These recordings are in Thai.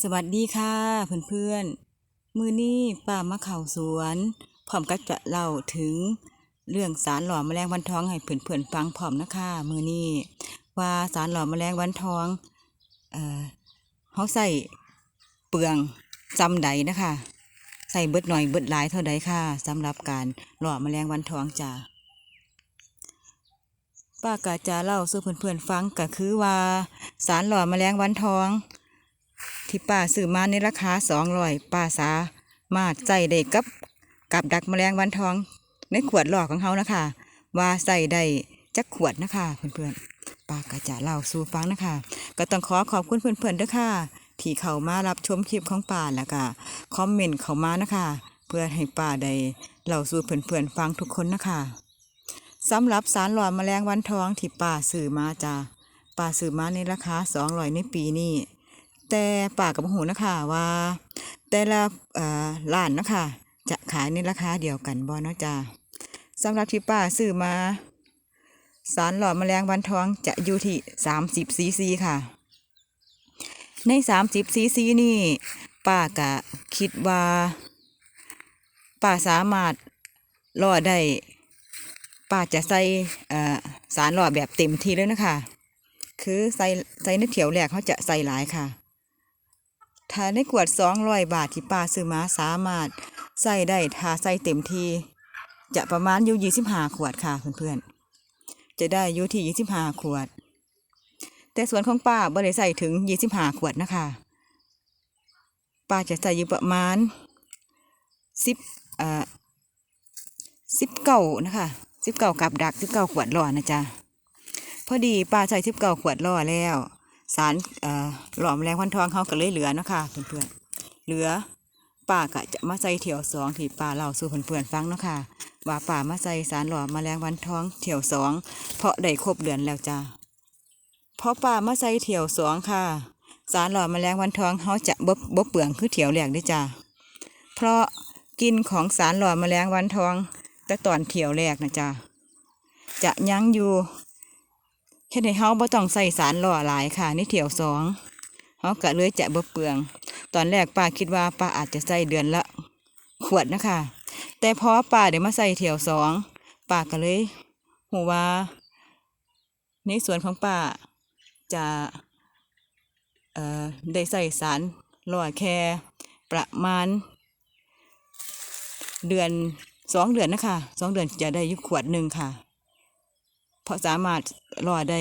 สวัสดีค่ะเพื่อนๆ มือนี้ป้ามาเข่าสวนพร้อมกับจะเล่าถึงเรื่องสารหล่อแมลงวันท้องให้เพื่อนๆฟังพร้อมนะคะมือนี้ว่าสารหล่อแมลงวันท้องเอ่อเขาใส่เปลืองจำใดนะคะ ใส่เบิดหน่อยเบิดหลายเท่าใดค่ะสำหรับการหล่อแมลงวันท้องจ้าป้ากาจะเล่าสู่เพื่อนๆฟังก็คือว่าสารหล่อแมลงวันท้อง ที่ป้าซื้อมาในราคาสองร้อยป้าสามาใส่ได้กับกับดักแมลงวันทอง ในขวดหลอกของเขานะคะ ว่าใส่ได้จักขวดนะคะเพื่อนๆป้าก็จะเล่าสู่ฟังนะคะ ก็ต้องขอขอบคุณเพื่อนๆด้วยค่ะ ที่เข้ามารับชมคลิปของป้าแล้วก็คอมเมนต์เข้ามานะคะ เพื่อให้ป้าได้เล่าสู่เพื่อนๆฟังทุกคนนะคะสำหรับสารหลอดแมลงวันทองที่ป้าซื้อมาจ้าป้าซื้อมาในราคาสองร้อยในปีนี้ แต่ป่ากับหูนะคะว่า แต่ละเอ่อร้านนะคะจะขายในราคาเดียวกันบ่เนาะจ้าสำหรับที่ป้าซื้อมา สารหลอดแมลงวันทองจะอยู่ที่สามสิบซีซีค่ะ ในสามสิบซีซีนี่ ป้ากะคิดว่า ป้าสามารถรอได้ ป้าจะใส่สารหลอดแบบเต็มทีเลยนะคะ คือใส่ใส่ในเถียวแรกเขาจะใส่หลายค่ะ ถ้าในขวดสองร้อยบาทที่ป้าซื้อมาสามารถใส่ได้ถ้าใส่เต็มที่จะประมาณอยู่ยี่สิบห้าขวดค่ะเพื่อนๆ จะได้อยู่ที่ยี่สิบห้าขวด แต่ส่วนของป้าบ่ได้ใส่ถึงยี่สิบห้าขวดนะคะ ป้าจะใส่อยู่ประมาณสิบเอ่อสิบเก้านะคะสิบเก้ากับดักสิบเก้าขวดหล่อนะจ๊ะพอดีป้าใส่สิบเก้าขวดล่อแล้ว สารเอ่อหลอมแรงพันทองเขาก็เลยเหลือเนาะคะเพื่อนๆเหลือป้าก็จะมาใส่เถี่ยวสองที่ป้าเล่าสู่เพื่อนๆฟังเนาะค่ะว่าป้ามาใส่สารหลอมแมลงวันทองเถี่ยวสองเพราะได้ครบเดือนแล้วจ้าเพราะป้ามาใส่เถี่ยวสองค่ะ สารหลอมแมลงวันทองเขาจะบ่บ่เปลืองคือเถี่ยวแรกด้วยจ้าเพราะกินของสารหลอมแมลงวันทองแต่ตอนเถี่ยวแรกนะจ้าจะยั้งอยู่ เฮ็ดให้เฮาบ่ต้องใส่สารหล่อหลายค่ะในเที่ยวสองเฮาก็เลยจะบ่เปลือง ตอนแรกป้าคิดว่าป้าอาจจะใส่เดือนละขวดนะคะ แต่พอป้าได้มาใส่เที่ยวสองป้าก็เลยหูว่าในสวนของป้าจะเอ่อได้ใส่สารหล่อแค่ประมาณ เดือนสองเดือนนะคะสองเดือนจะได้ยู่ขวดหนึ่งค่ะ ราะสามารถรอได้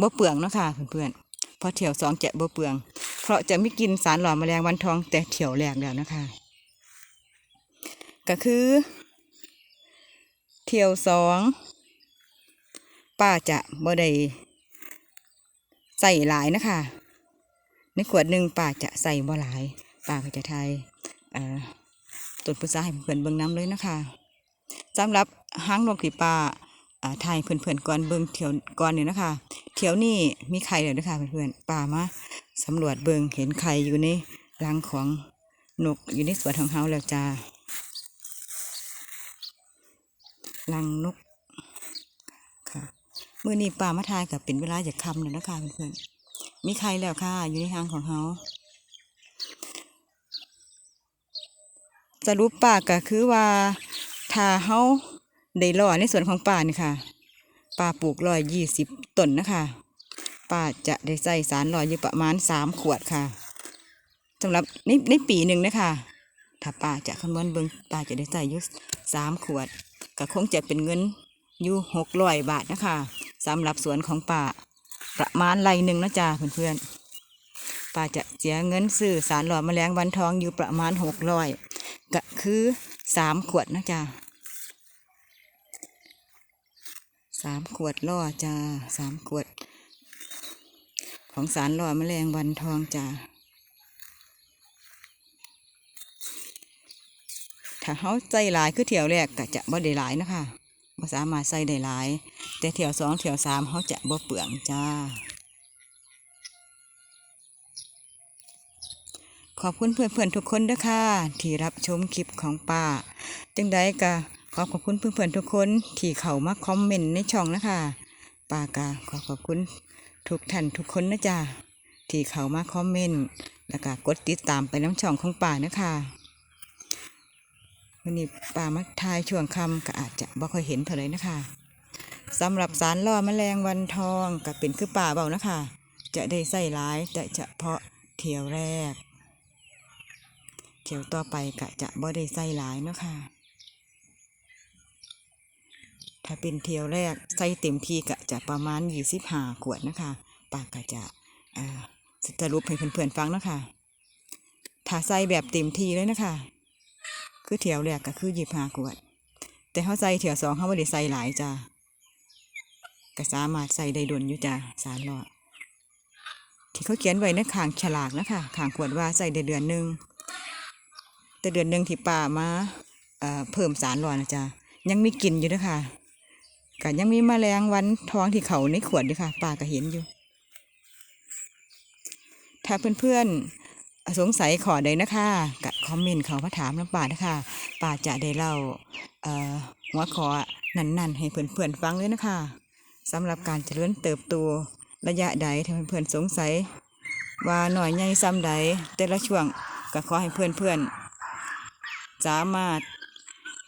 บ่เปลืองเนาะคะเพื่อนๆเพราะเถี่ยวสองจะบ่เปลือง เพราะจะไม่กินสารหล่อแมลงวันทองแต่เถี่ยวแรกแล้วนะคะ ก็คือเที่ยวสองป้าจะบ่ได้ใส่หลายนะคะในขวดหนึ่งป้าจะใส่บ่หลายป้าก็จะทายต้นพุทราให้เพื่อนเบิ่งน้ำเลยนะคะสำหรับหางนกที่ป้า อ่าถ่ายเพื่อนๆก่อนเบิ่งเที่ยวก่อนนี่นะคะเที่ยวนี่มีไข่เลยนะคะเพื่อนๆป่ามาสำรวจเบิ่งเห็นไข่อยู่ในรังของนกอยู่ในสวนของเฮาแล้วจ้ารังนกค่ะเมื่อนี้ป่ามาทายกับเป็นเวลาจะค่ำแล้วนะคะเพื่อนๆมีไข่แล้วค่ะ อยู่ในรังของเฮาสรุปป่าก็คือว่าถ้าเฮา ได้รอในส่วนของป่านี่ค่ะป่าปลูกร้อยยี่สิบต้นนะคะป่าจะได้ใส่สารรอยอยู่ประมาณสามขวดค่ะสำหรับในในปีหนึ่งนะคะถ้าป่าจะคำนวณเบิงป่าจะได้ใส่อยู่สามขวดก็คงจะเป็นเงินอยู่หกร้อยบาทนะคะสำหรับสวนของป่าประมาณไรหนึ่งนะจ๊ะเพื่อนๆป่าจะเสียเงินซื้อสารหล่อแมลงวันทองอยู่ประมาณหกร้อยก็คือสามขวดนะจ๊ะ สามขวดล่อจ้าสามขวด ของสารล่อแมลงวันทองจ้าถ้าเขาใส่หลายคือเที่ยวแรกก็จะบ่ได้หลายนะคะบ่สามารถใส่ได้หลาย แต่เที่ยวสองเที่ยวสามเขาจะบ่เปลืองจ้า ขอบคุณเพื่อนๆทุกคนด้วยค่ะ ที่รับชมคลิปของป้า จังใดก็ ขอขอบคุณเพื่อนๆทุกคนที่เข้ามาคอมเมนต์ในช่องนะคะปากาขอขอบคุณทุกท่านทุกคนนะจ๊ะที่เข้ามาคอมเมนต์แล้วก็กดติดตามไปน้ำช่องของป่านะคะวันนี้ป่ามาทายช่วงคำก็อาจจะบ่ค่อยเห็นเท่าไหรนะคะสำหรับสารล่อแมลงวันทองก็เป็นคือป่าเบานะคะ จะได้ใส่ร้ายแต่เฉพาะเที่ยวแรก เที่ยวต่อไปก็จะบ่ได้ใส่ร้ายเนาะค่ะ ถ้าเป็นเที่ยวแรกใส่เต็มที่ก็จะประมาณ25ขวดนะคะปากก็จะสรุปให้เพื่อนๆฟังนะคะถ้าใส่แบบเต็มที่เลยนะคะ คือเที่ยวแรกก็คือ25ขวด แต่เขาใส่เที่ยวสองเขาไม่ได้ใส่หลายจ้าก็สามารถใส่ได้ดนอยู่จ้าสารหลอดที่เขาเขียนไว้ในขางฉลากนะคะขางขวดว่าใส่ได้เดือนหนึ่งแต่เดือนหนึ่งที่ป่ามาเอ่อเพิ่มสารหลอดนะจ๊ะยังมีกลิ่นอยู่นะคะ ก็ยังมีแมลงวันท้องที่เขาในขวดอยู่ค่ะป่าก็เห็นอยู่ ถ้าเพื่อนๆสงสัยขอใดนะคะก็คอมเมนต์เขามาถามน้ำป่านะคะป่าจะได้เล่าหัวขอนั้นๆ ให้เพื่อนๆฟังเลยนะคะสำหรับการเจริญเติบโตระยะใดถ้าเพื่อนๆสงสัย ว่าหน่อยใหญ่ซ้ำใดแต่ละช่วงก็ขอให้เพื่อนๆสามารถ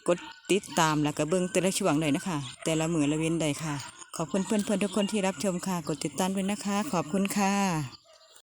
กด ติดตามแล้วก็เบิ่งแต่ละช่วงเลยนะคะ แต่ละมือละเว้นใดค่ะ ขอบคุณเพื่อนๆทุกคนที่รับชมค่ะ กดติดตามด้วยนะคะ ขอบคุณค่ะ